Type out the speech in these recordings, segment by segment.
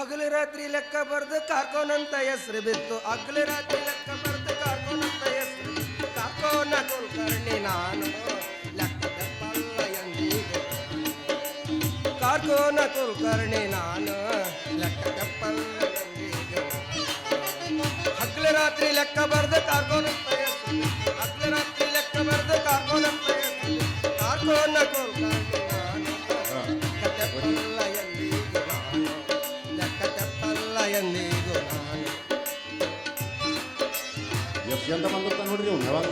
ಹಗಲು ರಾತ್ರಿ ಲೆಕ್ಕ ಬರ್ದು ಕಾರ್ಕೋನಂತ ಹೆಸರು ಬಿತ್ತು. ಹಗಲು ರಾತ್ರಿ ಲೆಕ್ಕ ಬರ್ದು ಕಾರ್ಕೋನಂತ ಹೆಸರು ಕಾರ್ಕೋನ ಕುಲಕರ್ಣಿ ನಾನು ಲೆಕ್ಕ ತಪ್ಪಲ್ಲ ಎಂದಿಗೂ ಕಾರ್ಕೋನ ಕುಲಕರ್ಣಿ ನಾನು ಲೆಕ್ಕ ತಪ್ಪಲ್ಲ ಎಂದಿಗೂ ಹಗಲು ರಾತ್ರಿ ಲೆಕ್ಕ ಬರ್ದು ಕಾರ್ಕೋನಂತ ಹೆಸರು ಹಗಲು ರಾತ್ರಿ ಲೆಕ್ಕ ಬರ್ದು ಕಾರ್ಕೋನಂತ ಹೆಸರು ಕಾರ್ಕೋನ ಕುಲಕರ್ಣಿ ಅಂತ ಬಂದಿರ್ತಾನೆ ನೋಡ್ರಿ ಅವ್ನು ಯಾವಾಗ?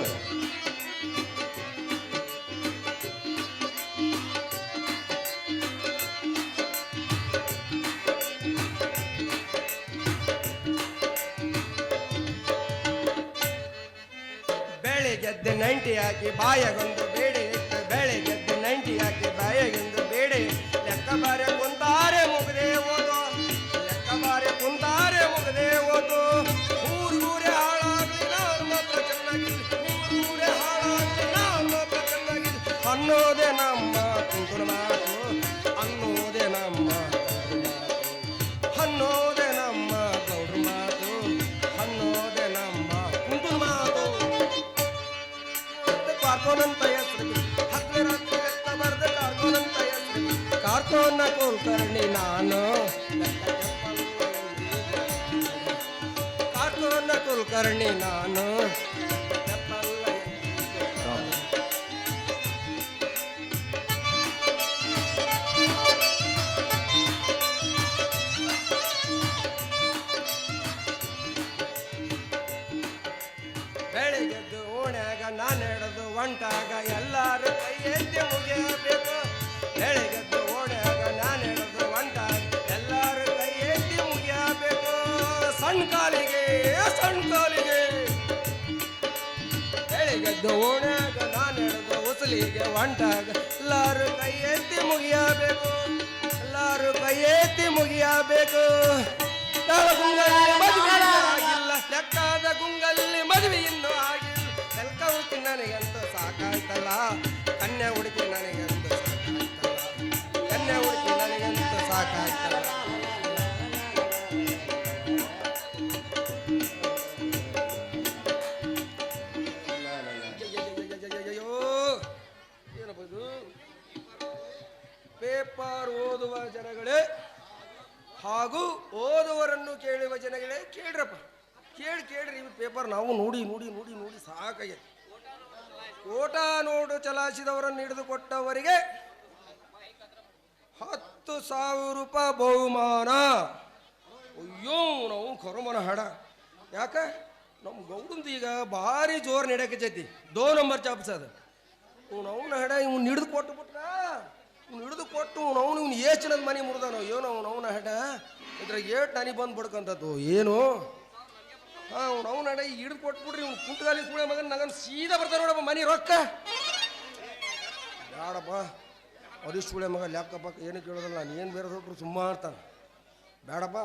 ಬೆಳೆಗೆದ್ದು ನೈಂಟಿ ಹಾಕಿ ಬಾಯಗೊಂದು ಚೆನ್ನಾಗಿರ್ಲಿ ಅನ್ನೋದೇ ನಮ್ಮ ಕುಂಕುನ ಮಾತು ಅನ್ನೋದೇ ನಮ್ಮ ಗೌಡ್ರ ಮಾತು ಅನ್ನೋದೇ ನಮ್ಮ ಗೌಡ್ರ ಮಾತು ಅನ್ನೋದೇ ನಮ್ಮ ಕುಂಕುನ ಮಾತು ಕಾರ್ಕೋನಂತ ಹೆಸರು ಹತ್ತು ರಾತ್ರಿ ಲೆಕ್ಕ ಬರ್ದ ಕಾರ್ಕೋನಂತ ಹೆಸರು ಕಾರ್ಕೋನ ಕುಲಕರ್ಣಿ ನಾನು ಕಾರ್ಕೋನ ಕುಲಕರ್ಣಿ ನಾನು ಸಣ್ಣ ಕಾಲಿಗೆ ಬೆಳಿಗ್ಗೆದ್ದು ಓಣ್ಯಾಗ, ನಾನು ಹಿಡಿದು ಉಸಲಿಗೆ ಒಂಟಾಗ. ಎಲ್ಲಾರು ಕೈ ಎತ್ತಿ ಮುಗಿಯಬೇಕು. ಎಲ್ಲಾರು ಕೈ ಎತ್ತಿ ಮುಗಿಯಬೇಕು ಆಗಿಲ್ಲ, ಲೆಕ್ಕಾದ ಗುಂಗಲ್ಲಿ ಮದುವೆ ಇನ್ನೂ ಆಗಿಲ್ಲ. ಎಲ್ಕ ಹುಡುಕಿ ನನಗಂತೂ ಸಾಕಾಯ್ತಲ್ಲ, ಕನ್ಯಾ ಹುಡುಕಿ ನನಗಂತೂ ಸಾಕಾಯ್ತಲ್ಲ, ಕನ್ಯಾ ಹುಡುಕಿ ನನಗಂತೂ ಸಾಕಾಯ್ತಲ್ಲ. ಪೇಪರ್ ಓದುವ ಜನಗಳೇ? ಹಾಗೂ ಓದುವರನ್ನು ಕೇಳುವ ಜನಗಳೇ? ಕೇಳ್ರಪ್ಪ. ಕೇಳಿ, ಕೇಳ್ರಿ ಇವ್ ಪೇಪರ್ ನಾವು ನೋಡಿ ನೋಡಿ ನೋಡಿ ನೋಡಿ ಸಾಕಾಗಿದೆ ಓಟ ನೋಡು ಚಲಾಯಿಸಿದವರನ್ನು ಹಿಡಿದುಕೊಟ್ಟವರಿಗೆ ಹತ್ತು ಸಾವಿರ ರೂಪಾಯಿ ಬಹುಮಾನ. ಅಯ್ಯೋ, ನಾವು ಕರುಮನ ಹಾಡ. ಯಾಕ? ನಮ್ಮ ಗೌಡಂದು ಈಗ ಭಾರಿ ಜೋರು ನಡೆಯಕತ್ತೈತಿ. ದೋ ನಂಬರ್ ಚಾಪ್ಸ್ ಅದು. ಅವನ ಹಡ ಇವ್ನು ಹಿಡಿದು ಕೊಟ್ಟು ಕೊಟ್ಟು ಅವ್ನು ಇವ್ನು ಜನದ ಮನೆ ಮುರಿದಾನೋ? ಏನೋ ಅವನು ಅವನ ಹಡ ಇದ್ರಾಗ ಏಟ್ ನನಗೆ ಬಂದು ಬಿಡ್ಕಂತದ್ದು. ಏನು? ಹಾಂ, ಅವ್ನು ಅವನ ಹಡ ಹಿಡಿದು ಕೊಟ್ಬಿಡ್ರಿ ಇವ್ನು ಕುಂಟಗಾಲಿ ಸುಳೆ ಮಗನ, ನಗನ್ ಸೀದಾ ಬರ್ತಾನೆ ನೋಡಪ್ಪ, ಮನೆ ರೊಕ್ಕ. ಬೇಡಪ್ಪ ಅದಿಷ್ಟು ಕೂಡ ಮಗ ಪಕ್ಕ ಏನು ಕೇಳೋದಲ್ಲ, ನಾನು ಏನು ಬೇರೆ ಹೊಟ್ರು ಸುಮ್ಮ ಅಂತಾನೆ. ಬೇಡಪ್ಪ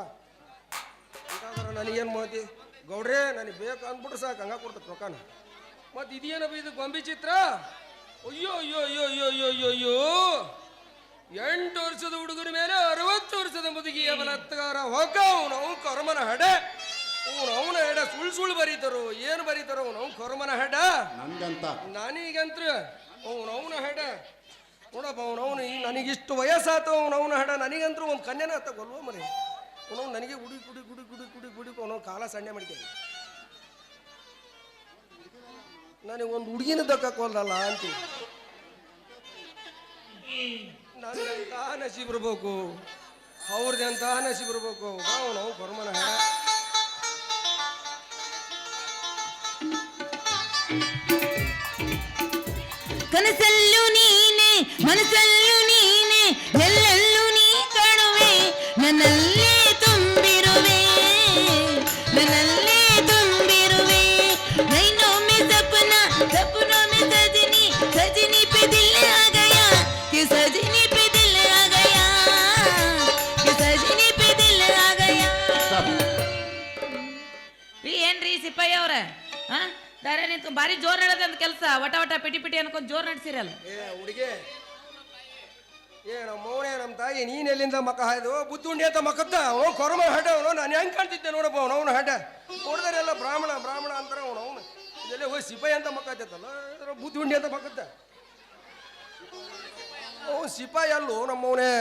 ನನಗೇನು ಮಾತಿ? ಗೌಡ್ರೆ, ನನಗೆ ಬೇಕು ಅಂದ್ಬಿಟ್ರೆ ಸಾಕು, ಹಂಗ ಕೊಡ್ತೈತೆ ರೊಕ್ಕನ. ಮತ್ತು ಇದೇನಪ್ಪ ಇದು ಗೊಂಬಿ ಚಿತ್ರ? ಅಯ್ಯೋ ಅಯ್ಯೋ ಅಯ್ಯೋ ಅಯ್ಯೋ ಅಯ್ಯೋ ಅಯ್ಯೋ. ಎಂಟು ವರ್ಷದ ಹುಡುಗರ ಮೇಲೆ ಅರವತ್ತು ವರ್ಷದ ಮುದುಗಿಯ ಬಲತ್ಕಾರ ಹೊಗ ಅವನು ಅವ್ನು ಕರ್ಮನ ಹಡ. ಅವನು ಅವನ ಹೆಡ ಸುಳ್ ಸುಳ್ಳು ಬರೀತಾರೋ ಏನು ಬರೀತಾರೋ ಅವನು ಅವ್ನು ಕರ್ಮನ ಹಡ. ನಂಗಂತ ನಾನೀಗಂತ್ರ ಅವನು ಅವನ ಹೆಡ. ನೋಡಪ್ಪ ಅವ್ನು ಅವನು ನನಗಿಷ್ಟು ವಯಸ್ಸಾತ ಅವನು ಅವನ ಹೆಡ. ನನಗಂತೂ ಒಂದು ಕನ್ಯನ ಆತ ಗೊಲ್ವ ಮರಿ. ಅವನು ನನಗೆ ಗುಡಿ ಗುಡಿ ಗುಡಿ ಗುಡಿ ಗುಡಿ ಗುಡಿ ಅವನವ್ ಕಾಲ ಸಣ್ಣ ಮಾಡ್ಕೊಂಡು ನನಗೆ ಒಂದು ಹುಡುಗಿನ ದಕ್ಕಕ್ಕೋಲ್ದಲ್ಲ ಅಂತೀನಿ ನನಗಂತ ನಸೀಬ್ ಇರ್ಬೇಕು. ಅವ್ರದಂತ ನಸೀಬ್ ಇರ್ಬೇಕು. ಅವ್ನು ಕರ್ಮನ ಹೆಡ ಕನಸಲ್ಲೂ ನೀನೆ ಮನಸಲ್ಲೂ ನೀನೆ ಹಾ? ದಾರ ನಿಂತು ಭಾರಿ ಜೋರ್ ನಡೆದ ಕೆಲಸ. ವಟ ವಟ ಪಿಟಿ ಪಿಟಿ ಅನ್ಕೊಂಡು ಜೋರ್ ನಡೆಸಿರಲ್ಲ. ಏ, ಹುಡುಗಿ. ಏ ನಮ್ಮ ಮೌನೇ ನಮ್ಮ ತಾಯಿ, ನೀನ್ ಎಲ್ಲಿಂದ ಮಕ್ಕ ಹಾಯ್ದು? ಬುದ್ಧುಂಡಿ ಅಂತ ಮಕ್ಕದ್ದ ಅವನು ಕೊರಮ ಹಡ ಅವನು. ನಾನು ಹೆಂಗೆ ಕಾಣ್ತಿದ್ದೆ ನೋಡಪ್ಪ ಅವನು ಅವನು ಹಡ್ಡ ನೋಡಿದಾರೆಲ್ಲ ಬ್ರಾಹ್ಮಣ ಬ್ರಾಹ್ಮಣ ಅಂತಾರೆ ಅವನು ಅವನು. ಇದೆಲ್ಲ ಹೋಗಿ ಸಿಪಾಯಿ ಅಂತ ಮಕ್ಕತ್ತಲ್ಲ ಬುದ್ಧುಂಡಿ ಅಂತ ಮಕ್ಕದ್ದ ಅವನು ಸಿಪಾಯಿ ಅಲ್ಲೋ ನಮ್ಮವನೇ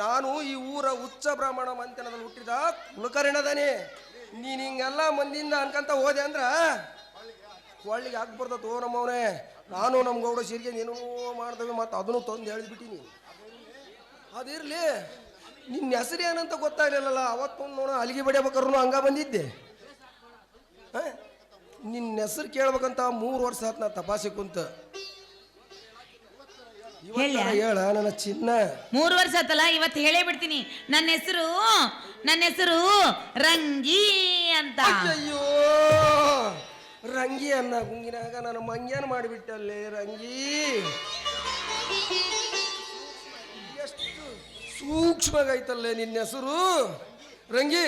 ನಾನು ಈ ಊರ ಉಚ್ಚ ಬ್ರಾಹ್ಮಣ ಮಂತನದಲ್ಲಿ ಹುಟ್ಟಿದ ಕುಲಕರ್ಣದಾನೆ ನೀನ್ ಹಿಂಗೆಲ್ಲ ಮಂದಿಯಿಂದ ಅನ್ಕಂತ ಹೋದೆ ಅಂದ್ರ ಹಾಕ್ಬಾರ್ದತ್ತು ಓ ನಮ್ಮವನೇ. ನಾನು ನಮ್ಮ ಗೌಡ ಸೀರಿಗೆ ಏನೋ ಮಾಡ್ತವೆ ಮತ್ತು ಅದನ್ನು ತಂದು ಹೇಳಿದ್ಬಿಟ್ಟಿನಿ ಅದಿರಲಿ ನಿನ್ನ ಹೆಸರು ಏನಂತ ಗೊತ್ತಾಗಲಿಲ್ಲಲ್ಲ ಅವತ್ತು ನೋಡ ಅಲ್ಲಿಗೆ ಬಡಿಯಬೇಕಾದ್ರು ಹಂಗ ಬಂದಿದ್ದೆ? ನಿನ್ನ ಹೆಸರು ಕೇಳ್ಬೇಕಂತ ಮೂರು ವರ್ಷ ಆತು ನಾ ತಪಾಸಿ ಕುಂತ. ಹೇಳ್ಯಾ? ಹೇಳ. ನನ್ನ ಚಿನ್ನ. ಮೂರು ವರ್ಷ ಆತಲ್ಲ ಇವತ್ತು ಹೇಳೇ ಬಿಡ್ತೀನಿ. ನನ್ನ ಹೆಸರು ನನ್ನ ಹೆಸರು ರಂಗಿ ಅಂತ. ಅಯ್ಯೋ ರಂಗಿ ಅನ್ನ ಗುಂಗಿನಾಗ ನಾನು ಮಂಗ್ಯಾನ ಮಾಡಿಬಿಟ್ಟಲ್ಲೇ ರಂಗಿ. ಎಷ್ಟು ಸೂಕ್ಷ್ಮಗೈತಲ್ಲೇ ನಿನ್ನ ಹೆಸರು. ರಂಗಿ.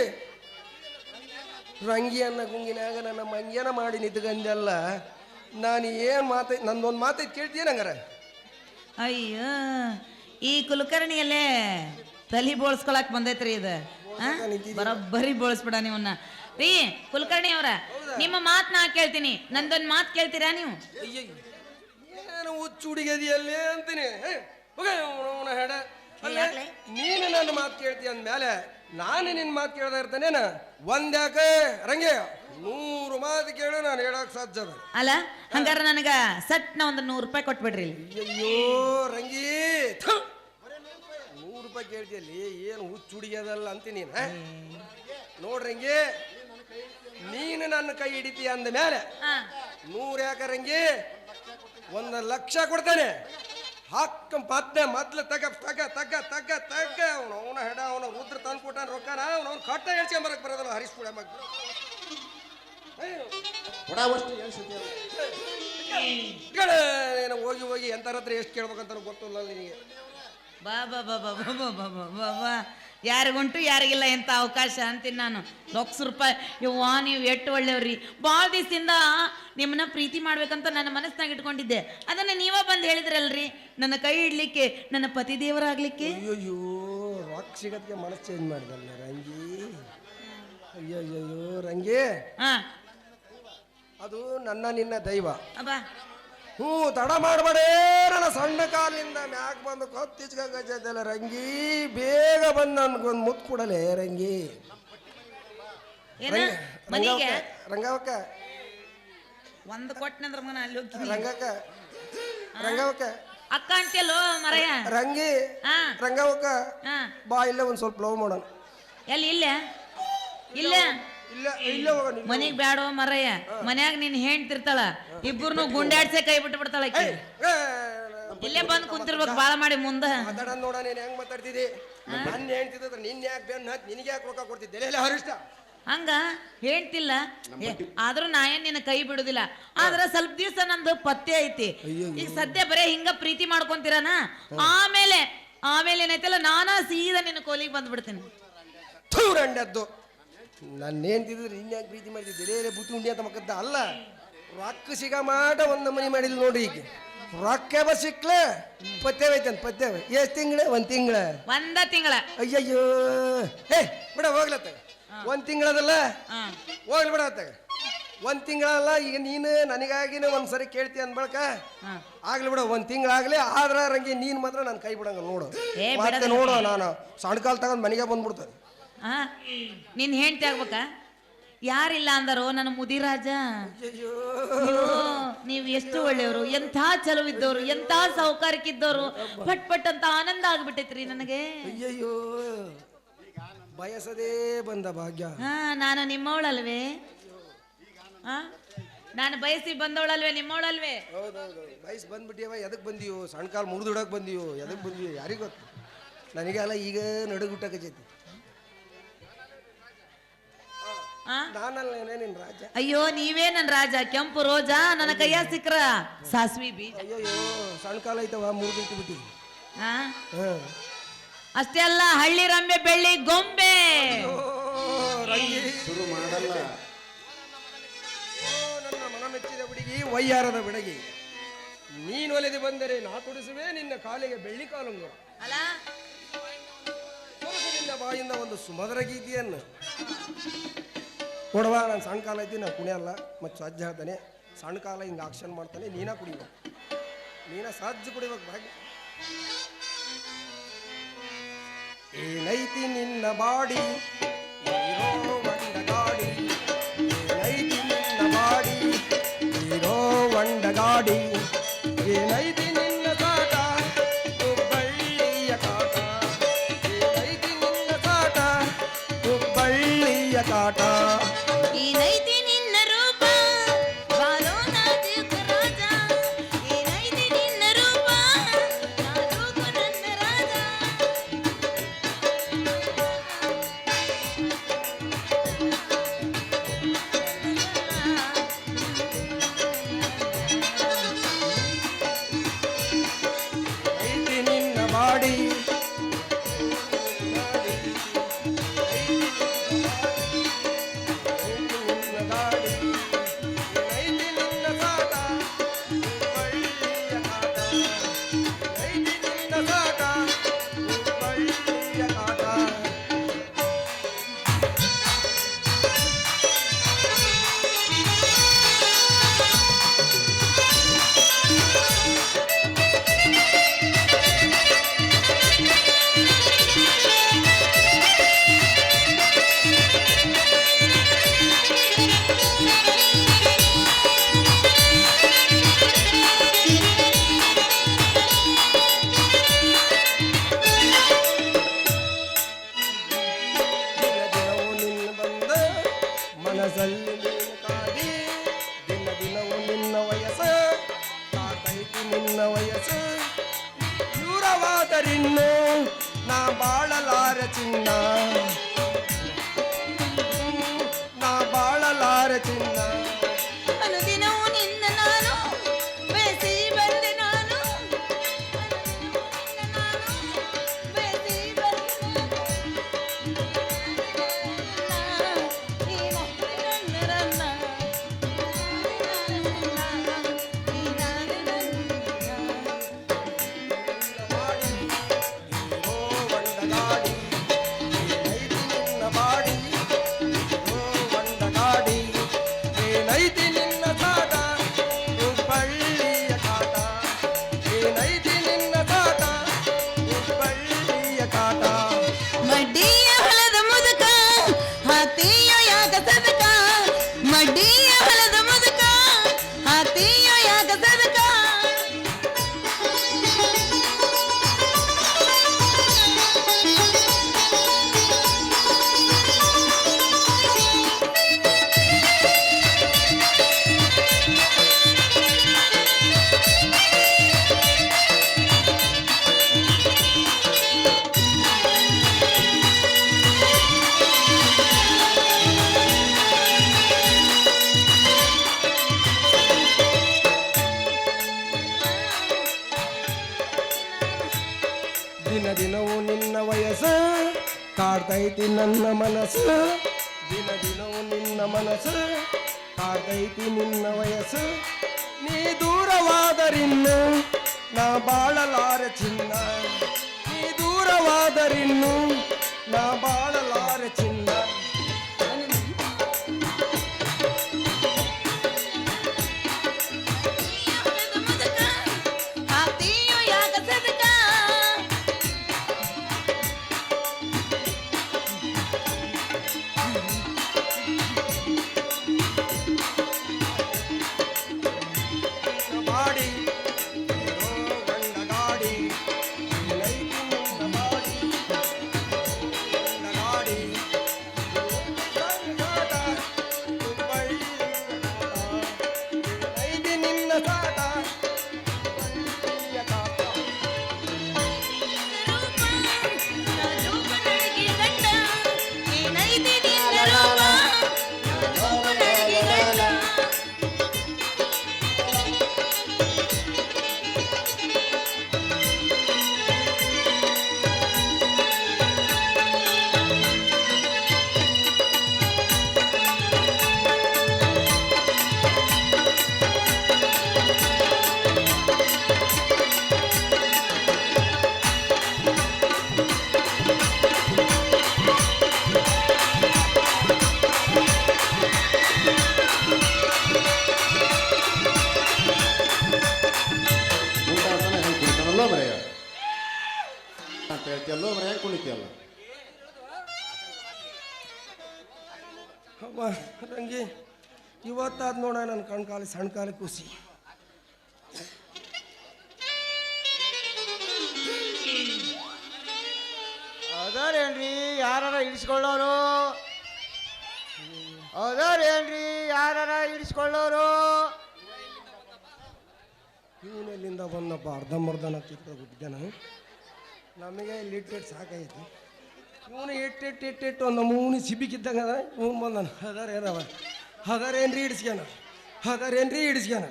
ರಂಗಿ ಅನ್ನ ಗುಂಗಿನಾಗ ನನ್ನ ಮಂಗ್ಯಾನ ಮಾಡಿ ನಿಂತ್ಕಂದಲ್ಲ ನಾನು ಏನು ಮಾತೈ ನಂದೊಂದು ಮಾತೈತೆ ಕೇಳ್ತೀನಿ ನಂಗಾರ? ಅಯ್ಯೋ ಈ ಕುಲಕರ್ಣಿಯಲ್ಲೇ ತಲಿ ಬೋಳ್ಸ್ಕೊಳಕ್ ಬಂದೈತ್ರಿ ಇದು ಆ? ಬರೋಬ್ಬರಿ ಬೋಳ್ಸ್ಬಿಡ ನೀವನ್ನ. ರೀ ಕುಲಕರ್ಣಿ ಅವ್ರ ನಿಮ್ಮ ಮಾತ್ ನಾ ಕೇಳ್ತೀನಿ ನಂದೊಂದ್ ಮಾತ್ ಕೇಳ್ತೀರಾ ನೀವು? ಹುಚ್ಚು ಹುಡುಗದಿಯಲ್ಲೇ ಅಂತೀನಿ ಹೇ, ಹೋಗ ಅವನ ಹೆಡ? ನೀನು ನನ್ನ ಮಾತು ಕೇಳ್ತೀಯ ಅಂದ್ಮೇಲೆ ನಾನು ನಿನ್ನ ಮಾತು ಕೇಳ್ದ ಇರ್ತಾನೇನ ಒಂದ್ಯಾಕೆ? ರಂಗೆ. ನೂರು ಮಾತು ಕೇಳಿ ನಾನು ಹೇಳಕ್ ಸಾಧ್ಯ ಅಲ್ಲ ಹಂಗಾರ ನನಗ ಸಟ್ನ ಒಂದು ನೂರು ರೂಪಾಯಿ ಕೊಟ್ಬಿಡ್ರಿ ಅಯ್ಯೋ ರಂಗಿ! ಥು. ನೂರು ರೂಪಾಯಿ ಕೇಳ್ತಿಯಲ್ಲಿ ಏನು ಹುಚ್ಚು ಹುಡುಗಿಯದಲ್ಲ ಅಂತೀನಿ ನೀನು? ನೋಡ್ರಂಗಿ ನೀನು ನನ್ನ ಕೈ ಹಿಡಿತೀಯ ಅಂದ ಮೇಲೆ ಆ, ನೂರು ಯಾಕರಂಗಿ ಒಂದು ಲಕ್ಷ ಕೊಡ್ತಾನೆ. ಹಾಕ ಪತ್ನೆ ಮೊದ್ಲು ತಗ ತಗ ತಗ ತಗ ತಗ. ಅವನು ಅವನ ಹೆಡ ಅವನ ರುದ್ರ ತಂದು ಕೊಟ್ಟಾನ ರೊಕ್ಕನ. ಅವನು ಅವ್ನು ಕಟ್ಟ ಹೇಳ್ಸ್ಕೊಂಬರಕ್ ಬರೋದಲ್ಲ ಹರಿಸ್ಬಿಡ ಮಗ್ ನೀನು ಹೋಗಿ ಹೋಗಿ ಎಂತಾರ ಹತ್ರ ಎಷ್ಟು ಕೇಳ್ಬೇಕಂತ ಗೊತ್ತಿಲ್ಲ ನಿನಗೆ. ಬಾ ಬಾ ಬಾ ಬಾ ಬಾ ಬಾ ಬಾ ಬಾ ಬಾ ಬಾ. ಯಾರಿಗುಂಟು ಯಾರಿಗಿಲ್ಲ ಎಂತ ಅವಕಾಶ ಅಂತೀನಿ ನಾನು. ಲಕ್ಷ ರೂಪಾಯಿ ಇವ ನೀವು ಎಟ್ಟು ಒಳ್ಳೆಯವ್ರಿ ಭಾಳ ದಿವಸದಿಂದ ನಿಮ್ಮನ್ನ ಪ್ರೀತಿ ಮಾಡ್ಬೇಕಂತ ನನ್ನ ಮನಸ್ಸಿನಾಗ ಇಟ್ಕೊಂಡಿದ್ದೆ. ಅದನ್ನ ನೀವ ಬಂದು ಹೇಳಿದ್ರಲ್ರಿ? ನನ್ನ ಕೈ ಇಡ್ಲಿಕ್ಕೆ ನನ್ನ ಪತಿ ದೇವರಾಗ್ಲಿಕ್ಕೆ? ಅಯ್ಯೋ ರೊಕ್ಕ ಸಿಗೋದಕ್ಕೆ ಮನಸ್ಸು ಚೇಂಜ್ ಮಾಡಿದಲ್ಲ ರಂಗಿ. ಅಯ್ಯೋ ರಂಗಿ. ಹಾ. ಅದು ನನ್ನ ನಿನ್ನ ದೈವ. ಅಬ್ಬಾ. ಹ್ಞೂ ತಡ ಮಾಡಬೇಡೇ ನನ್ನ ಸಣ್ಣ ಕಾಲಿಂದ ಮ್ಯಾಕ್ ಬಂದು ಗಜ್ಜದಲ್ಲ ರಂಗಿ ಬೇಗ ಬಂದು ನನ್ಗೊಂದು ಮುತ್ ಕೊಡಲೆ ರಂಗಿ. ಏನ? ಮನೆಗೆ? ರಂಗವಕ್ಕ ಒಂದು ಕೊಟ್ಟನಂದ್ರ ಮಗನ ಅಲ್ಲಿ ಹೋಗ್ತೀನಿ. ರಂಗಕ್ಕ ರಂಗವಕ್ಕ ಅಕ್ಕ ಅಂತೆಲ್ಲೋ ಮರಯ? ರಂಗಿ ಹಾ ರಂಗವಕ್ಕ ಹಾ ಬಾ ಇಲ್ಲೇ ಒಂದು ಸ್ವಲ್ಪ ಲವ್ ಮಾಡೋಣ. ಎಲ್ಲಿ ಇಲ್ಲ? ಇಲ್ಲ? ಮನಿಗ್ ಬ್ಯಾಡೋ ಮರಯ್ಯ ಮನ್ಯಾಗ ನಿನ್ ಹೆಂಡ್ತಿರ್ತಾಳ ಇಬ್ಬರನು ಗುಂಡಾಡ್ಸೆ ಕೈ ಬಿಟ್ಟು ಬಿಡ್ತಾಳ. ಇಲ್ಲೇ ಬಂದ್ ಕುಂತಿರ್ಬೇಕು ಬಾಳ ಮಾಡಿ ಮುಂದ ಮಾತಾಡ ನೋಡ ನೀನ್ ಹೆಂಗ್ ಮಾತಾಡ್ತಿದ್ದಿ ನನ್ನ ಹೇಳ್ತಿದ್ರೆ ನಿನ್ನ ಯಾಕೆ ಬೆನ್ನ ಹತ್ತಿ ನಿನಗೆ ಯಾಕೆ ರೊಕ್ಕ ಕೊಡ್ತಿದ್ದೆ ಎಲ್ಲ ಹರಿಷ್ಟ ಹಂಗ ಹೇಳ್ತಿಲ್ಲ ಆದ್ರೂ ನಾ ಏನ್ ನಿನ್ನ ಕೈ ಬಿಡುದಿಲ್ಲ ಆದ್ರ ಸ್ವಲ್ಪ ದಿವ್ಸ ನಂದು ಪತ್ತೆ ಐತಿ ಈಗ ಸದ್ಯ ಬರೇ ಹಿಂಗ ಪ್ರೀತಿ ಮಾಡ್ಕೊಂತೀರಾನ ಆಮೇಲೆ ಆಮೇಲೆ ಏನೈತಲ್ಲ ನಾನಾ ಸೀದಾ ನಿನ್ನ ಕೋಲಿಗೆ ಬಂದ್ಬಿಡ್ತೀನಿ ನನ್ನ ಏನ್ತಿದ್ರೆ ಇನ್ಯಾಕೆ ಪ್ರೀತಿ ಮಾಡ್ತಿದ್ದೆ ಬೇರೆ ಬುತ್ತಿ ಉಂಡಿ ಅಂತ ಮಕ್ಕದ್ದ ಅಲ್ಲ. ರೊಕ್ಕ ಸಿಗ ಮಾಟ ಒಂದು ಮನಿ ಮಾಡಿಲ್ಲ ನೋಡ್ರಿ ಈಗ. ರೊಕ್ಕ ಬ ಸಿಕ್ಲ ಪತ್ತೆ ಅಂತ ಪತ್ತೆ ಎಷ್ಟು ತಿಂಗಳ? ಒಂದು ತಿಂಗಳ. ಒಂದ ತಿಂಗಳ. ಅಯ್ಯಯ್ಯೋ. ಏ ಬಿಡ ಹೋಗ್ಲತ್ತ. ಒಂದು ತಿಂಗಳದಲ್ಲ? ಹೋಗ್ಲಿ ಬಿಡ ಅತ್ತಾಗ ಒಂದು ತಿಂಗಳಲ್ಲ ಈಗ ನೀನು ನನಗಾಗಿನೇ ಒಂದು ಸರಿ ಕೇಳ್ತಿ ಅಂದ್ಬಳಕ? ಆಗ್ಲಿ ಬಿಡ ಒಂದು ತಿಂಗಳಾಗ್ಲಿ ಆದ್ರ ರಂಗಿ ನೀನು ಮಾತ್ರ ನಾನು ಕೈ ಬಿಡಂಗ ನೋಡು. ಮತ್ತೆ ನೋಡು ನಾನು. ಸಣ್ಣ ಕಾಲ್ ತಗೊಂಡ್ ಮನೆಗೆ ಬಂದ್ಬಿಡ್ತದೆ. ಆ? ನಿನ್ ಹೆಂಡ್ತಿ ಆಗ್ಬೇಕಾ? ಯಾರಿಲ್ಲ ಅಂದರು ನನ್ನ ಮುದಿರಾಜ. ನೀವು ಎಷ್ಟು ಒಳ್ಳೆಯವರು. ಎಂಥ ಚಲುವಿದ್ದವರು ಎಂಥ ಸೌಕರ್ಯಕ್ಕಿದ್ದವರು ಪಟ್ ಪಟ್ ಅಂತ ಆನಂದ ಆಗ್ಬಿಟ್ಟೈತ್ರಿ ನನಗೆ. ಅಯ್ಯಯ್ಯೋ. ಬಯಸದೇ ಬಂದ ಭಾಗ್ಯ. ಹಾ ನಾನು ನಿಮ್ಮವಳಲ್ವೇ? ಹಾ ನಾನು ಬಯಸಿ ಬಂದವಳಲ್ವೇ ನಿಮ್ಮವಳಲ್ವೇ? ಹೌದೌದು ಬಯಸ್ ಬಂದ್ಬಿಟ್ಟಿಯವ ಎದಕ್ ಬಂದಿಯೋ? ಸಣ್ಣ ಕಾಲ್ ಮುರಿದುಡಕ್ ಬಂದಿಯೋ? ಎದಕ್ ಬಂದಿಯೋ? ಯಾರಿಗೊತ್ತು ನನಗೆಲ್ಲ ಈಗ ನಡುಗುಟ್ಟಕೈತಿ ನಾನಲ್ಲೇನೆ ನಿನ್ನ ರಾಜ. ಅಯ್ಯೋ ನೀವೇ ನನ್ ರಾಜ ಕೆಂಪು ರೋಜಾ ನನ್ನ ಕೈಯ ಸಿಕ್ಕ್ರ. ಸಾಸ್ವಿ ಬೀಜ. ಅಯ್ಯೋ ಸಣ್ಣ ಕಾಲ ಐತವ ಮೂರು ಬಿಟ್ಟಿ ಆ? ಹ್ಮ್ ಅಷ್ಟೇ ಅಲ್ಲ ಹಳ್ಳಿ ರಂಬೆ ಬೆಳ್ಳಿ ಗೊಂಬೆ. ರಂಗಿ. ಶುರು ಮಾಡಲ್ಲ. ಓ ನನ್ನ ಮನ ಮೆಚ್ಚಿದ ಹುಡುಗಿ ಒಯ್ಯಾರದ ಬಿಡಗಿ. ನೀನ್ ಒಲೆದು ಬಂದರೆ ನಾ ತುಡಿಸುವೆ ನಿನ್ನ ಕಾಲಿಗೆ ಬೆಳ್ಳಿ ಕಾಲುಂಗುರ ಅಲ್ಲ ಬಾಯಿಂದ ಒಂದು ಸುಮಧುರ ಗೀತೆಯನ್ನು. ಕೊಡವಾ, ನಾನು ಸಣ್ಣ ಕಾಲ ಐತಿ ನಾನು ಕುಣಿಯಲ್ಲ. ಮತ್ತು ಸಜ್ಜ ಹೇಳ್ತಾನೆ ಸಣ್ಣ ಕಾಲ ಹಿಂಗೆ ಆಕ್ಷನ್ ಮಾಡ್ತಾನೆ, ನೀನ ಕುಡಿಬೇಕು ನೀನ ಸಜ್ಜ ಕುಡಿಬೇಕು ಭಾಗ್ಯ ಏನೈತಿ ನಿನ್ನ ಬಾಡಿ ಗಾಡಿ. ಏನೈತಿ ನಿನ್ನ ಬಾಡಿ ಗಾಡಿ. ಏನೈತಿ ಕಣ್ಕಾಲಿ ಸಣ್ಣ ಕಾಲ ಕೂಸಿ. ಅದಾರೇನ್ರಿ ಯಾರಾರ ಇಳಿಸ್ಕೊಳ್ಳೋರು? ಅದಾರೇನ್ರಿ ಯಾರಾರ ಇಳಿಸ್ಕೊಳ್ಳೋರು? ಇವನೆಲ್ಲಿಂದ ಬಂದಪ್ಪ ಅರ್ಧಂಬರ್ಧನ ಚಿತ್ರ ನಾನು ನಮಗೆ ಇಲ್ಲಿ ಇಟ್ಟಿಟ್ಟು ಸಾಕೈತಿ ಇವನು ಇಟ್ಟು ಇಟ್ಟು ಇಟ್ಟು ಇಟ್ಟು ಒಂದು ಮೂನಿ ಸಿಬಿಕಿದ್ದಂಗೆ ಅದ ಇವನು ಬಂದನು. ಹದಾರ ಏನವ ಹದಾರೇನ್ರಿ ಹಿಡಿಸ್ಕ್ಯಾನ ಹದಾರೇನ್ರಿ ಹಿಡಿಸ್ಕ್ಯಾನ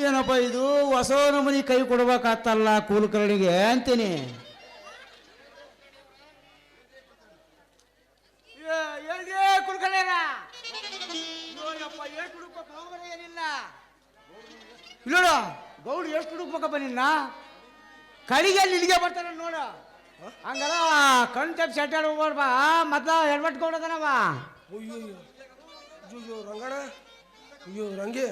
ಏನಪ್ಪ ಇದು? ಹೊಸ ನಮನಿ ಕೈ ಕೊಡ್ಬೇಕಾತಲ್ಲ ಕೂಲ್ಕರಣಿಗೆ ಅಂತೀನಿ. ಇಲ್ಲೋಡ ಗೌಡ್ರು ಎಷ್ಟು ಹುಡುಕ್ಬೇಕಪ್ಪ ನಿನ್ನ? ಕಡಿಗೆ ಇಲ್ಲಿಗೆ ಬರ್ತಾನೆ ನೋಡ. ಹಂಗಾರ ಕಣ್ ತಪ್ಪಿ ಸೆಟ್ ಹೋಗ್ಬಾರ್ಬಾ ಮತ್ತೆ ಹೆಲ್ಮೆಟ್ ಕೊಡೋದನವ ಅಯ್ಯೋ ಅಯ್ಯೋ. ರಂಗಣ ಅಯ್ಯೋ ರಂಗಿ.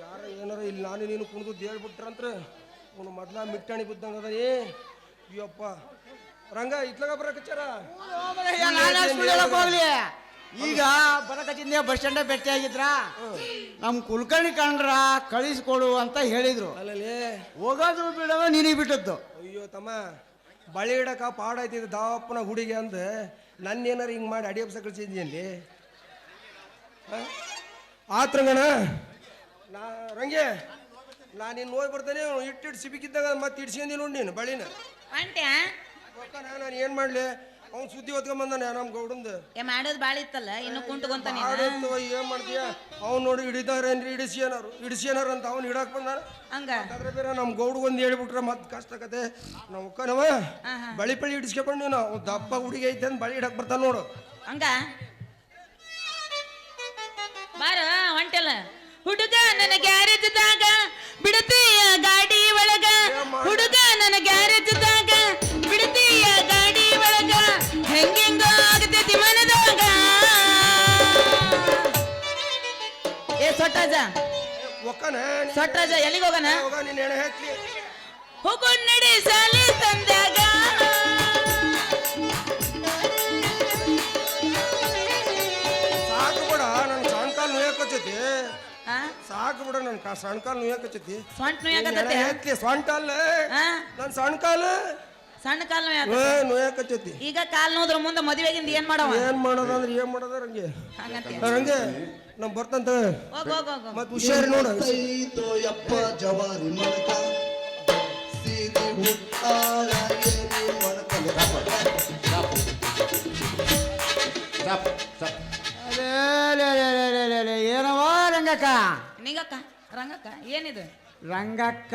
ಯಾರ ಏನಾರ ಇಲ್ಲಿ ನಾನು ನೀನು ಕುಣಿದು ಹೇಳ್ಬಿಟ್ರಂತ್ರ ಅವನು ಮೊದ್ಲ ಮಿಟ್ಟಾಣಿ ಬಿದ್ದಂಗ ಅದ ಏ. ಅಯ್ಯಪ್ಪ. ರಂಗ ಇತ್ಲಾಗ ಬರಕಚ್ಚಾರ ಹೋಗ್ಲಿ? ಈಗ ಬರಕತ್ತಿಂದೆ ಬಸ್ ಸ್ಟ್ಯಾಂಡ ಭೇಟಿ ಆಗಿದ್ರ? ನಮ್ ಕುಲಕರ್ಣಿ ಕಂಡ್ರ ಕಳಿಸ್ಕೊಡು ಅಂತ ಹೇಳಿದ್ರು. ಅಲ್ಲಲ್ಲಿ. ಹೋಗೋದು ಬಿಡವ ನೀನಿಗೆ ಬಿಟ್ಟದ್ದು. ಅಯ್ಯೋ ತಮ್ಮ. ಬಳಿ ಇಡಕ ಪಾಡ ಐತಿದ್ ದಾವಪ್ಪನ ಹುಡುಗಿ ಅಂದ. ನನ್ನ ಏನಾರ ಹಿಂಗೆ ಮಾಡಿ ಅಡಿ ಹಬ್ಸ ಕಳ್ಸಿದ್ಯಲ್ಲಿ ಆತ್ರಂಗಣ ನಾ ರಂಗೆ ನಾನು ನಿನ್ನ ನೋಯ್ ಬರ್ತೇನೆ ಇಟ್ಟಿಟ್ಟು ಸಿಬಿಕಿದ್ದಾಗ ಮತ್ತೆ ಇಡ್ಸ್ಕೊಂಡಿ ನೋಡಿ ನೀನು ಬಳಿನ. ನಾನು ಏನು ಮಾಡಲಿ? ಅವ್ನು ಸುದ್ದಿ ಹೊತ್ಕೊಂಬಂದಾನೆ ನಮ್ಮ ಗೌಡಂದು. ಏ ಮಾಡೋದು ಭಾಳ ಇತ್ತಲ್ಲ? ಇನ್ನು ಕುಂಟ್ಕೊಂತ ನೀನು ಏನು ಮಾಡ್ತೀಯ? ಅವ್ನು ನೋಡಿ ಹಿಡಿದಾರೇನ್ರಿ ಹಿಡಿಸ್ಯಾನಾರು ಹಿಡಿಸ್ಯಾನಾರ ಅಂತ ಅವ್ನು ಹಿಡಕ್ ಬಂದಾನ. ಹಂಗ? ಅದ್ರ ಬೇರೆ ನಮ್ಮ ಗೌಡ್ಗೆ ಒಂದು ಹೇಳ್ಬಿಟ್ರೆ ಮತ್ತೆ ಕಷ್ಟ ಕತೆ. ನಾವು ಒಕ್ಕನವ ಬಳಿ ಪಳಿ ಹಿಡಿಸ್ಕೊಂಡು ನಾವು ದಪ್ಪ ಹುಡುಗಿ ಐತೆ ಅಂತ ಬಳಿ ಹಿಡಕ್ ಬರ್ತಾನೆ ನೋಡು. ಹಂಗ? ಬಾರ ಹೊಂಟಲ್ಲ ಹುಡುಗ ನನ್ನ ಗ್ಯಾರೇಜ್ದಾಗ ಬಿಡತೀಯ ಏ ಸೊಟ್ಟಾಜ ಒಕ್ಕನ ಸೊಟ್ರಾಜ ಎಲ್ಲಿಗೆ ಹೋಗನ? ಹೋಗ ನೀನು ಎಣೆ ಹಾಕ್ಲಿ. ಹೋಗೋ ಸಾಲಿ ತಂದಾಗ ಸಾಕು ಬಿಡ ನನ್ನ ಸಣ್ಣ ಕಾಲು ಆ? ಸಾಕು ಬಿಡ ನನ್ನ ಸಣ್ಕಾಲ್ ನುಯ್ಯಕಚ್ಚತಿ ಸೊಂಟ ನುಯ್ಯಾಕತ್ತೈತೆ? ಹಾಕ್ಲಿ ಸೊಂಟಲ್ಲ ಆ? ನನ್ನ ಸಣ್ಕಾಲು ಸಣ್ಣ ಕಾಲ್ ನುಯ್ಯಕಚ್ಚತಿ ಈಗ ಕಾಲ್ ನೋದ್ರ ಮುಂದೆ ಮದುವೆಗಿಂದ ಏನ್ ಮಾಡವ? ಏನ್ ಮಾಡೋದಂದ್ರೆ ಏನು ಮಾಡೋದ ರಂಗೆ? ಹಂಗಂತೀಯ ರಂಗೆ? ನಮ್ ಬರ್ತಂತ? ಹೋಗ್ ಹೋಗ್ ಹೋಗ್ ಹೋಗ್. ಮತ್ ಹುಷಾರ್ ನೋಡ. ಯಪ್ಪ ಜವಾರಿ ಮಣಕ ಸೀದಿ ಹುಟ್ಟಾಳ ಏರಿ ಮಣಕಲು ಅಲೇ ಲೇ ಲೇ ಲೇ ಲೇ ಲೇ ಲೇ, ಏನವ ರಂಗಕ್ಕ? ನಿಂಗಕ್ಕ ರಂಗಕ್ಕ ಏನಿದು? ರಂಗಕ್ಕ.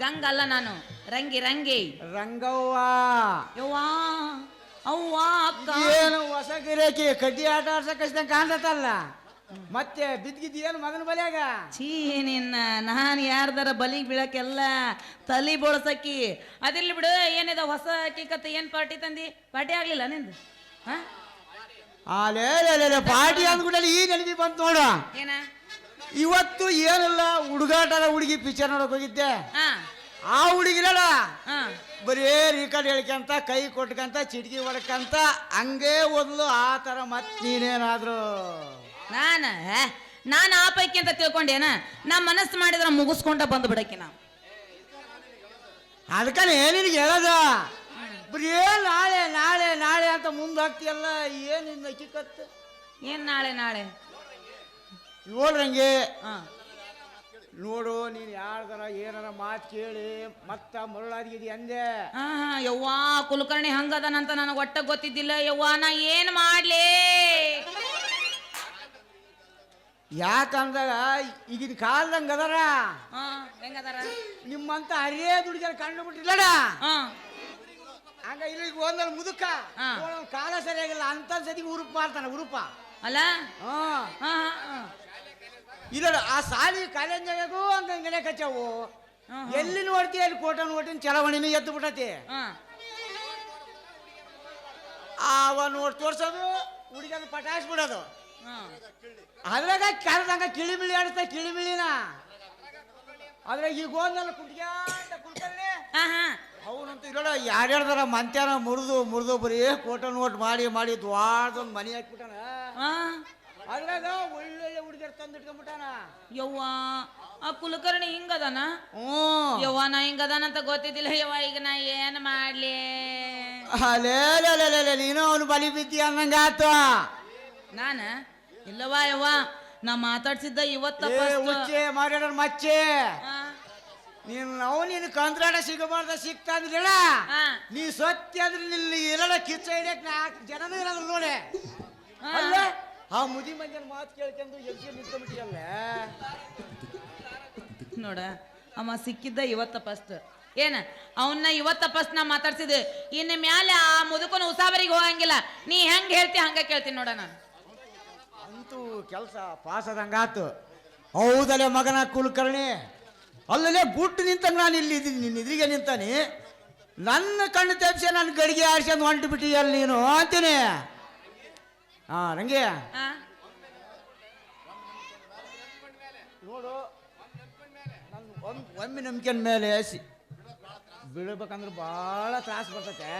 ಗಂಗಲ್ಲ ನಾನು ರಂಗಿ ರಂಗಿ. ರಂಗವ್ವ. ಯವ್ವಾ ಅವ್ವ ಅಕ್ಕ. ಏನು ಹೊಸ ಗಿರೇಕಿ ಕಡ್ಡಿ ಆಟ ಆಡ್ಸಕ್ಕೆ ಕಾಣ್ತಲ್ಲ ಮತ್ತೆ ಬಿದ್ಗಿದ್ಯೇನು ಮಗನ ಬಲಿಯಾಗ? ಛೀ ನಿನ್ನ ನಾನು ಯಾರ್ದಾರ ಬಲಿಗೆ ಬೀಳಕ್ಕೆಲ್ಲ ತಲಿ ಬೋಳ್ಸಕ್ಕಿ. ಅದಿರ್ಲಿ ಬಿಡು ಏನಿದೆ ಹೊಸ ಅಕ್ಕಿ ಕತ್ತೆ ಏನ್ ಪಾರ್ಟಿ ತಂದಿ? ಪಾರ್ಟಿ ಆಗ್ಲಿಲ್ಲ ನಿಂದು? ಹಾ? ಅಲೇ ಪಾರ್ಟಿ ಅಂದ್ಬಿಟ್ಟಲ್ಲಿ ಈ ನೆನಪಿ ಬಂತು ನೋಡು. ಏನ? ಇವತ್ತು ಏನಿಲ್ಲ ಹುಡುಗಾಟದ ಹುಡುಗಿ ಪಿಕ್ಚರ್ ನೋಡಕ್ ಹೋಗಿದ್ದೆ. ಹಾ. ಆ ಹುಡುಗಿರಲ್ಲ ಹಾ. ಬರೀ ರೀಕಾರ್ಡ್ ಹೇಳ್ಕಂತ ಕೈ ಕೊಟ್ಕಂತ ಚಿಟಕಿ ಹೊಡ್ಕಂತ ಹಂಗೇ ಓದ್ಲು ಆ ಥರ ಮತ್ತೆ ನೀನೇನಾದ್ರು. ನಾನ ನಾನು ಆ ಪೈಕಿ ಅಂತ ತಿಳ್ಕೊಂಡೇನ? ನಾ ಮನಸ್ಸು ಮಾಡಿದ್ರೆ ಮುಗಿಸ್ಕೊಂಡ ಬಂದು ಬಿಡಕ್ಕೆ ನಾವು ಅದಕ್ಕನೇ ನಿನಗೆ ಹೇಳದ? ಬರೀ ನಾಳೆ ನಾಳೆ ನಾಳೆ ಅಂತ ಮುಂದೆ ಏನು ಕಿಕ್ಕತ್ತು ಏನ್ ನಾಳೆ ನಾಳೆ? ನೋಡ್ರಂಗೆ. ನೋಡು ನೀನು ಯಾರ್ದಾರ ಏನಾರ ಮಾತು ಕೇಳಿ ಮತ್ತ ಮರಳಾದ್ಗಿದಿ ಅಂದೆ. ಹಾ ಹಾ. ಯವ್ವಾ ಕುಲಕರ್ಣಿ ಹಂಗದನಂತ ನನಗೆ ಒಟ್ಟ ಗೊತ್ತಿದ್ದಿಲ್ಲ. ಯವ್ವಾ ನಾ ಏನ್ ಮಾಡ್ಲಿ? ಯಾಕಂದಾಗ ಈಗಿನ ಕಾಲದಂಗ ಅದರ? ಹಾ ಹೆಂಗದಾರ ನಿಮ್ಮಂತ ಹರಿಯೇ ದುಡ್ಗೆಲ್ಲ ಕಂಡು ಬಿಟ್ಟಿಲ್ಲಡ ಹಾ. ಹಂಗ ಇಲ್ಲಿ ಒಂದಲ್ಲಿ ಮುದುಕ ಹಾ. ಕಾಲ ಸರಿಯಾಗಿಲ್ಲ ಅಂತ ಸದಿಗೆ ಉರುಪ್ ಮಾಡ್ತಾನ ಉರುಪ ಅಲ್ಲ? ಹಾ. ಹಾ ಹಾ ಹಾ. ಇಲ್ಲ ಆ ಸಾಲಿ ಕಾಲೇಜಾಗೂ ಹಂಗ ಹಿಂಗನೆ ಕಚ್ಚಾವು. ಎಲ್ಲಿ ನೋಡ್ತಿ ಅಲ್ಲಿ ಕೋಟ ನೋಟಿನ ಚಲವಣಿನ ಎದ್ದು ಬಿಟ್ಟತಿ. ಹಾ. ಅವ ನೋಡ್ ತೋರ್ಸೋದು ಹುಡುಗನ ಪಟಾಸ್ ಬಿಡೋದು. ಅದ್ರಾಗ ಕರೆದಂಗ ಕಿಳಿಮಿಳಿ ಆಡ್ತ ಕಿಳಿಮಿಳಿನ. ಅದ್ರಾಗ ಈಗ ಹೋದ್ನಲ್ಲ ಹಾ ಹಾ. ಅವನಂತೂ ಇರೋಣ ಯಾರ್ಯಾರ್ದಾರ ಮಂತ್ಯಾನ ಮುರಿದು ಮುರಿದು ಬರೀ ಕೋಟ ನೋಟ್ ಮಾಡಿ ಮಾಡಿ ದ್ವಾರದೊಂದು ಮನೆ ಹಾಕ್ಬಿಟ್ಟಾನ. ಅದ್ರಾಗ ಒಳ್ಳೊಳ್ಳೆ ಹುಡುಗಿಯರ್ ತಂದು ಇಟ್ಕೊಂಡ್ಬಿಟ್ಟಾನ ಯವ್ವ ಆ ಕುಲಕರ್ಣಿ ಹಿಂಗದಾನ? ಯವ್ವ ನಾ ಹಿಂಗದಾನ ಅಂತ ಗೊತ್ತಿದ್ದಿಲ್ಲ ಯವ್ವ ಈಗ ನಾ ಏನ್ ಮಾಡ್ಲಿ? ಅಲೇ ಲೇ, ಲೇ, ಲೇ, ಲೇ, ನೀನು ಅವನು ಬಲಿ ಬಿದ್ದಿ ಅನ್ನಂಗ ಆತು ನಾನ? ಇಲ್ಲವಾ ಯವ್ವ ನಾ ಮಾತಾಡ್ಸಿದ್ದ ಇವತ್ತ ಉಚ್ಚೆ ಮಾರ್ಯಾಡ ಮಚ್ಚೆ. ನೀನು ನಾವು ನೀನು ಕಂದ್ರಾಡ ಸಿಗಬಾರ್ದ ಸಿಗ್ತಾ ಅಂದ್ರೆ ನೀ ಸತ್ಯ ಅಂದ್ರೆ ನಿಲ್ಲಿ ಇರಲ್ಲ ಕಿಚ್ಚ ಹಿಡಿಯಕ್ ನಾಲ್ಕು ಜನನೂ ಇರಲ್ಲ ನೋಡಿ. ಅಲ್ಲ ಆ ಮುದಿ ಮಂಜನ್ ಮಾತು ಕೇಳ್ಕೊಂಡು ಎಲ್ಲಿ ನಿಂತ್ಕೊಂಡ್ಬಿಟ್ಟಿಯಲ್ಲ. ನೋಡ ಅಮ್ಮ ಸಿಕ್ಕಿದ್ದ ಇವತ್ತ ಫಸ್ಟ್ ಏನ ಅವನ್ನ ಇವತ್ತ ಫಸ್ಟ್ ನಾ ಮಾತಾಡ್ಸಿದ್ದೆ. ಇನ್ನು ಮ್ಯಾಲೆ ಆ ಮುದುಕನ ಉಸಾಬರಿಗೆ ಹೋಗಂಗಿಲ್ಲ. ನೀ ಹೆಂಗ್ ಹೇಳ್ತಿ ಹಂಗ ಕೇಳ್ತೀನಿ ನೋಡ ನಾನು. ಅಂತೂ ಕೆಲಸ ಪಾಸದಂಗಾತು ಹೌದಲೇ ಹೌದಲ್ಲೇ ಮಗನ ಕುಲಕರ್ಣಿ? ಅಲ್ಲಲ್ಲೇ ಗುಟ್ಟು ನಿಂತಂಗೆ ನಾನು ಇಲ್ಲಿ ಇದ್ದೀನಿ ನಿನ್ನ ಎದುರಿಗೆ ನಿಂತಾನೆ. ನನ್ನ ಕಣ್ಣು ತೆಪ್ಸಿ ನನ್ನ ಗಡಿಗೆ ಆರಿಸ್ಕೊಂಡು ಹೊಂಟು ಬಿಟ್ಟಿಯಲ್ಲ ನೀನು ಅಂತೀನಿ. ಹಾ ನಂಗೆ? ಆ? ನೋಡು ನನ್ನ ಒಮ್ಮೆ ಒಮ್ಮೆ ನಂಬಿಕೆ ಮೇಲೆ ಬೀಳ್ಬೇಕಂದ್ರೆ ಭಾಳ ತ್ರಾಸ ಬರ್ತೈತೆ.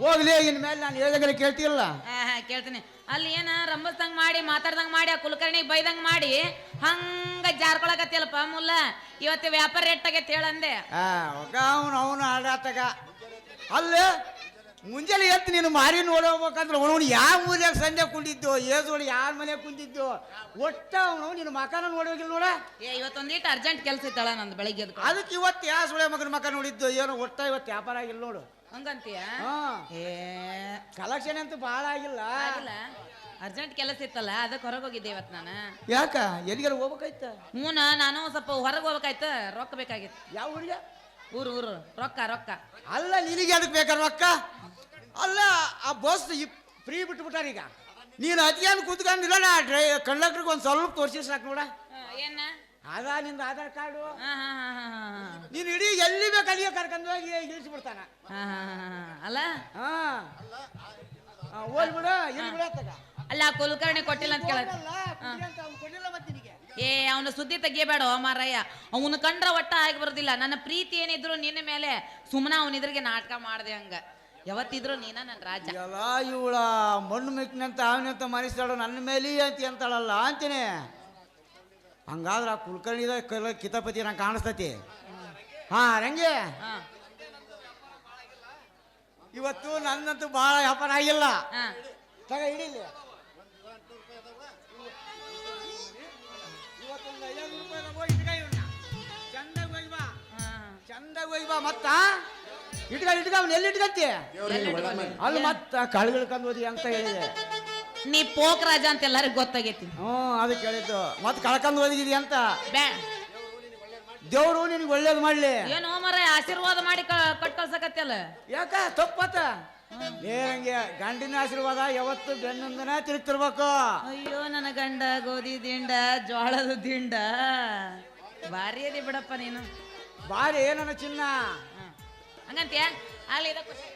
ಹೋಗ್ಲಿ ಇನ್ ಮೇಲೆ ನಾನು ಹೇಳಿದಾಗಲೇ ಕೇಳ್ತಿಲ್ಲ ಆ, ಹಾ, ಕೇಳ್ತೀನಿ. ಅಲ್ಲಿ ಏನ ರಂಬಸ್ದಂಗ್ ಮಾಡಿ ಮಾತಾಡ್ದಂಗ್ ಮಾಡಿ ಆ ಕುಲಕರ್ಣಿ ಬೈದಂಗ್ ಮಾಡಿ ಹಂಗ ಜಾರ್ಕೊಳಕತ್ತಿಯಲ್ಲಪ್ಪ ಮುಲ್ಲ. ಇವತ್ತು ವ್ಯಾಪಾರ ರೇಟ್ ಆಗೈತೆ ಹೇಳಂದೆ ಆ ಒಗ ಅವನು ಅವನು ಆಡಾತಗ ಅಲ್ಲೇ ಮುಂಜಾನೆ ಎತ್ತು ನೀನು ಮಾರಿ ನೋಡೋಗ್ಬೇಕಂದ್ರೆ ಅವನವನು ಯಾವ ಊರ್ಯಾಗ ಸಂಜೆ ಕುಂದಿದ್ದು ಏಜೋಳಿ ಯಾರ ಮನೆ ಕುಂದಿದ್ದು ಒಟ್ಟ ಅವನು ನಿನ್ನ ಮಕನ ನೋಡೋಗಿಲ್ಲ ನೋಡ. ಏ ಇವತ್ತೊಂದಿಟ್ಟು ಅರ್ಜೆಂಟ್ ಕೆಲಸ ಇತ್ತಳ ನಂದು ಬೆಳಿಗ್ಗೆ. ಅದಕ್ಕೆ ಇವತ್ತು ಯಾವ ಸುಳೆ ಮಗನ ಮಕ ನೋಡಿದ್ದು ಏನೋ ಒಟ್ಟ ಇವತ್ತು ವ್ಯಾಪಾರ ಆಗಿಲ್ಲ ನೋಡು. ಹಂಗಂತೀಯ? ಏ ಕಲೆಕ್ಷನ್ ಅಂತೂ ಭಾಳ ಆಗಿಲ್ಲ. ಆಗಿಲ್ಲ? ಅರ್ಜೆಂಟ್ ಕೆಲಸ ಇತ್ತಲ್ಲ ಅದಕ್ಕೆ ಹೊರಗೆ ಹೋಗಿದ್ದೆ ಇವತ್ತು ನಾನು. ಯಾಕ? ಎಲ್ಲಿಗಾರ ಹೋಗ್ಬೇಕಾಯ್ತ? ಹ್ಞೂನ ನಾನು ಸ್ವಲ್ಪ ಹೊರಗೆ ಹೋಗ್ಬೇಕಾಯ್ತು ರೊಕ್ಕ ಬೇಕಾಗಿತ್ತು. ಯಾವ ಹುಡುಗ ಊರು ಊರು ರೊಕ್ಕ ರೊಕ್ಕ. ಅಲ್ಲ ನಿನಗೆ ಅದಕ್ಕೆ ಬೇಕಾ ರೊಕ್ಕ? ಅಲ್ಲ ಆ ಬಸ್ ಫ್ರೀ ಬಿಟ್ಬಿಟ್ಟಾರ ಈಗ. ನೀನು ಅತಿಯಾಗಿ ಕುತ್ಕೊಂಡಿಲ್ಲ ಡ್ರೈ ಕಂಡಕ್ಟ್ರಿಗೆ ಒಂದು ಸ್ವಲ್ಪ ತೋರಿಸಿ ಸಾಕು ನೋಡ ಏನ? ಅದ ನಿಂದ ಆಧಾರ್ ಕಾರ್ಡು. ಹಾ ಹಾ ಹಾ ಹಾ ಹಾ ನೀನು ಇಡೀ ಎಲ್ಲಿ ಬೇಕು ಅಲ್ಲಿಗೆ ಕರ್ಕೊಂಡು ಹೋಗಿ ಇಳಿಸ್ಬಿಡ್ತಾನ. ಅಲ್ಲ? ಹಾ. ಹೋಗ್ಬಿಡು ಇಲ್ಲಿ ಬಿಡತ್ತಗ ಅಲ್ಲ ಕುಲಕರ್ಣಿ ಕೊಟ್ಟಿಲ್ಲ ಅಂತ ಕೇಳ ಕೊಡಲಿಲ್ಲ ಮತ್ತೆ ನಿನಗೆ. ಏ ಅವನ ಸುದ್ದಿ ತೆಗಿಯಬೇಡ ಮಾರಯ್ಯ. ಅವನು ಕಂಡ್ರ ಒಟ್ಟ ಆಗಿ ಬರೋದಿಲ್ಲ. ನನ್ನ ಪ್ರೀತಿ ಏನಿದ್ರು ನಿನ್ನ ಮೇಲೆ ಸುಮ್ಮನೆ ಅವನಿದ್ರಿಗೆ ನಾಟಕ ಮಾಡ್ದೆ ಹಂಗ. ಯಾವತ್ತಿದ್ರು ನೀನ ನನ್ನ ರಾಜ. ಇವಳ ಮಣ್ಣು ಮಿಕ್ಕಿನಂತ ಅವನಂತ ಮನಿಸ್ತಾಳು ನನ್ನ ಮೇಲೆ ಅಂತ ಅಂತಾಳಲ್ಲ ಅಂತೀನಿ. ಹಂಗಾದ್ರೆ ಆ ಕುಲಕರ್ಣಿದ ಕಲ ಕಿತಾಪತಿ ನಂಗೆ ಕಾಣಿಸ್ತತಿ. ಹಾ ರಂಗೆ? ಹಾ. ಇವತ್ತು ನನ್ನಂತೂ ಭಾಳ ವ್ಯಾಪಾರ ಆಗಿಲ್ಲ. ತಗ ಹಿಡಿಲಿ. ಇವತ್ತೊಂದು ಐವತ್ತು ರೂಪಾಯಿ ತಗೋ, ಇಟ್ಕ ಇವ್ನ. ಚಂದಾಗ್ ಒಯ್ ಬಾ. ಹಾ. ಚಂದಾಗ್ ಒಯ್ ಬಾ ಮತ್ತ. ಇಟ್ಕ ಇಟ್ಕ ಅವ್ನು ಎಲ್ಲಿ ಇಟ್ಕತ್ತಿ ಅಲ್ಲಿ ಮತ್ತ ಕಳ್ಗಳು ಹೋದಿ ಅಂತ ಹೇಳಿದೆ. ನೀ ಪೋಕ್ ರಾಜ ಅಂತ ಎಲ್ಲರಿಗೂ ಗೊತ್ತಾಗೈತಿ. ಹ್ಞೂ ಅದಕ್ಕೆ ಹೇಳಿದ್ದು. ಮತ್ತೆ ಕಳ್ಕೊಂಡು ಹೋಗಿದ್ದೀನಿ ಅಂತ? ಬ್ಯಾ. ದೇವ್ರು ನಿನಗೆ ಒಳ್ಳೇದು ಮಾಡ್ಲಿ. ಏನು ಮರ ಆಶೀರ್ವಾದ ಮಾಡಿ ಕ- ಕೊಟ್ ಕಳ್ಸಕತ್ತಲ್ಲ ಯಾಕ? ತಪ್ಪತ್ತ ಏನಂಗೆ ಗಂಡಿನ ಆಶೀರ್ವಾದ ಯಾವತ್ತು ಬೆನ್ನೊಂದನ ತಿರುಗ್ತಿರ್ಬೇಕು. ಅಯ್ಯೋ ನನ್ನ ಗಂಡ ಗೋಧಿ ದಿಂಡ ಜೋಳದ ದಿಂಡ. ಭಾರಿ ಅದಿ ಬಿಡಪ್ಪ ನೀನು. ಬಾರಿ ಏನನ ಚಿನ್ನ. ಹಂಗಂತೀಯ? ಅಲ್ಲಿ ಇದ ಖುಷಿ.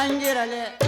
Cihangir Ali.